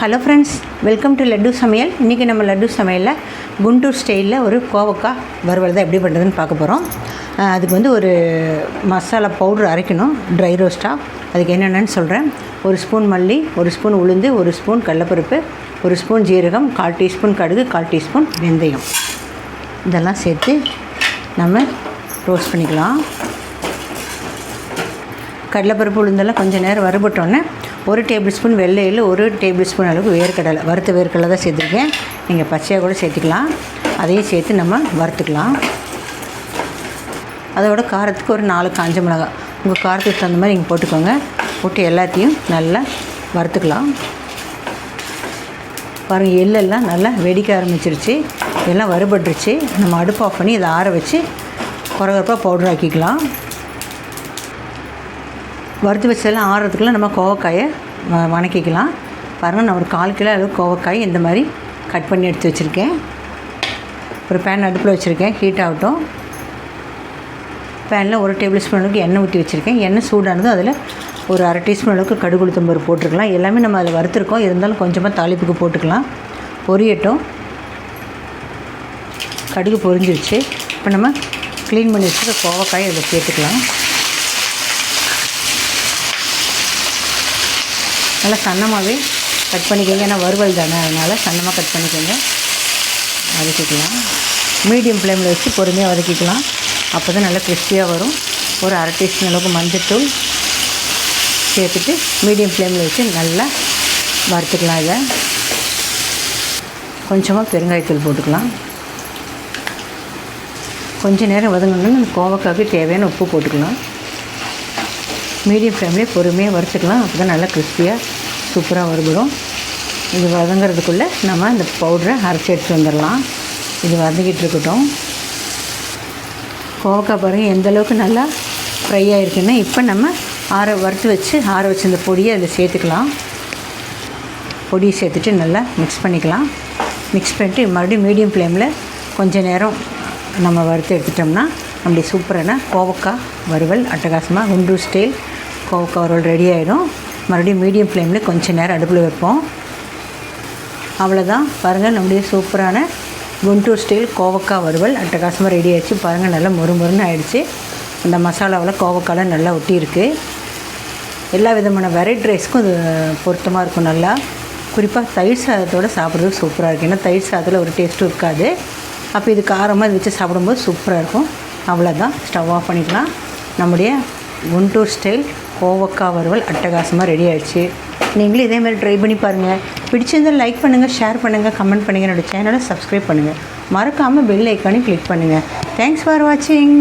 Hello friends welcome to Laddu சமையல் இன்றைக்கி நம்ம லட்டு சமையலில் குண்டூர் ஸ்டைலில் ஒரு கோவக்காய் வறுவல் தான் எப்படி பண்ணுறதுன்னு பார்க்க போகிறோம் அதுக்கு வந்து ஒரு மசாலா பவுடர் அரைக்கணும் ட்ரை ரோஸ்ட்டாக அதுக்கு என்னென்னு சொல்கிறேன் ஒரு ஸ்பூன் மல்லி ஒரு ஸ்பூன் உளுந்து ஒரு ஸ்பூன் கடலப்பருப்பு ஒரு ஸ்பூன் ஜீரகம் கால் டீஸ்பூன் கடுகு கால் டீஸ்பூன் வெந்தயம். இதெல்லாம் சேர்த்து நம்ம ரோஸ்ட் பண்ணிக்கலாம். கடலைப்பருப்பு உளுந்தெல்லாம் கொஞ்சம் நேரம் வறுபட்டோன்னே ஒரு டேபிள் ஸ்பூன் வெள்ளையில் ஒரு டேபிள் ஸ்பூன் அளவுக்கு வேர்க்கடலை. வறுத்த வேர்க்கடலை தான் சேர்த்துருக்கேன். நீங்கள் பச்சையாக கூட சேர்த்துக்கலாம். அதையும் சேர்த்து நம்ம வறுத்துக்கலாம். அதோட காரத்துக்கு ஒரு நாலு காஞ்ச மிளகாய். உங்கள் காரத்துக்கு தகுந்த மாதிரி நீங்கள் போட்டுக்கோங்க. போட்டு எல்லாத்தையும் நல்லா வறுத்துக்கலாம். பாருங்கள் எள்ளெல்லாம் நல்லா வெடிக்க ஆரம்பிச்சிருச்சு. எல்லாம் வறுபட்டுருச்சு. நம்ம அடுப்பு ஆஃப் பண்ணி இதை ஆற வச்சு குறகுறப்பாக பவுடர் ஆக்கிக்கலாம். வறுத்து வச்சதெல்லாம் ஆறுறதுக்குள்ளே நம்ம கோவக்காயை வ- வணக்கிக்கலாம். பாருங்கள் நான் ஒரு கால் கிலோ அளவு கோவக்காய் இந்த மாதிரி கட் பண்ணி எடுத்து வச்சுருக்கேன். ஒரு பேன் அடுப்பில் வச்சுருக்கேன். ஹீட் ஆகட்டும். பேனில் ஒரு டேபிள் ஸ்பூன் அளவுக்கு எண்ணெய் ஊற்றி வச்சுருக்கேன். எண்ணெய் சூடானதும் அதில் ஒரு அரை டீஸ்பூன் அளவுக்கு கடுகு உளுத்தம் போட்டுருக்கலாம். எல்லாமே நம்ம அதில் வறுத்துருக்கோம். இருந்தாலும் கொஞ்சமாக தாளிப்புக்கு போட்டுக்கலாம். பொரியட்டும். கடுகு பொரிஞ்சிருச்சு. இப்போ நம்ம க்ளீன் பண்ணி வச்சுருக்க கோவக்காயை அதில் சேர்த்துக்கலாம். நல்லா சன்னமாகவே கட் பண்ணிக்கோங்க. ஏன்னா வறுவல் தானே அதனால் சன்னமாக கட் பண்ணிக்கோங்க. வதக்கிக்கலாம். மீடியம் ஃப்ளேமில் வச்சு பொறுமையாக வதக்கிக்கலாம். அப்போ தான் நல்லா கிறிஸ்பியாக வரும். ஒரு அரை டீஸ்பூன் அளவுக்கு மஞ்சத்தூள் சேர்த்துட்டு மீடியம் ஃப்ளேமில் வச்சு நல்லா வறுத்துக்கலாம் இதை. கொஞ்சமாக பெருங்காயத்தூள் போட்டுக்கலாம். கொஞ்சம் நேரம் வதங்கணுன்னு அந்த கோவக்காய்க்கு தேவையான உப்பு போட்டுக்கலாம். மீடியம் ஃப்ளேம்லேயே பொறுமையாக வறுத்துக்கலாம். அப்போ தான் நல்லா கிறிஸ்பியாக சூப்பராக வறுபடும். இது வதங்கிறதுக்குள்ளே நம்ம இந்த பவுடரை அரைச்சி எடுத்து வந்துடலாம். இது வதங்கிட்டு இருக்கட்டும். கோவக்காய் பாருங்கள் எந்தளவுக்கு நல்லா ஃப்ரை ஆகிருக்குன்னா இப்போ நம்ம ஆற வறுத்து வச்சு ஆற வச்சு இந்த பொடியை அதில் சேர்த்துக்கலாம். பொடியை சேர்த்துட்டு நல்லா மிக்ஸ் பண்ணிக்கலாம். மிக்ஸ் பண்ணிட்டு மறுபடியும் மீடியம் ஃப்ளேமில் கொஞ்சம் நேரம் நம்ம வறுத்து எடுத்துட்டோம்னா நம்முடைய சூப்பரான கோவக்காய் வறுவல் அட்டகாசமாக குண்டூர் ஸ்டைல் கோவக்காய் வறுவல் ரெடி ஆகிடும் மறுபடியும் மீடியம் ஃப்ளேமில் கொஞ்ச நேரம் அடுப்பில் வைப்போம். அவ்வளோதான் பாருங்கள் நம்முடைய சூப்பரான குண்டூர் ஸ்டைல் கோவக்காய் வறுவல் அட்டகாசமாக ரெடி ஆகிடுச்சு பாருங்கள் நல்லா மொறு மொறுன்னு ஆயிடுச்சு. அந்த மசாலாவில் கோவக்காயெலாம் நல்லா ஒட்டியிருக்கு எல்லா விதமான வெரைட்டி ரைஸ்க்கும் இது பொருத்தமாக இருக்கும் நல்லா. குறிப்பாக தயிர் சாதத்தோடு சாப்பிட்றதுக்கு சூப்பராக இருக்கும் ஏன்னா தயிர் சாதத்தில் ஒரு டேஸ்ட்டும் இருக்காது. அப்போ இது காரமாக வச்சு சாப்பிடும்போது சூப்பராக இருக்கும். அவ்வளோதான் ஸ்டவ் ஆஃப் பண்ணிக்கலாம். நம்முடைய குண்டூர் ஸ்டைல் கோவக்காய் வறுவல் அட்டகாசமாக ரெடி ஆகிடுச்சு நீங்களும் இதே மாதிரி ட்ரை பண்ணி பாருங்கள் பிடிச்சிருந்தால் லைக் பண்ணுங்கள் ஷேர் பண்ணுங்கள் கமெண்ட் பண்ணுங்கள் என்னோடய சேனலை சப்ஸ்கிரைப் பண்ணுங்கள் மறக்காமல் பெல் ஐக்கானையும் கிளிக் பண்ணுங்கள் தேங்க்ஸ் ஃபார் வாட்சிங்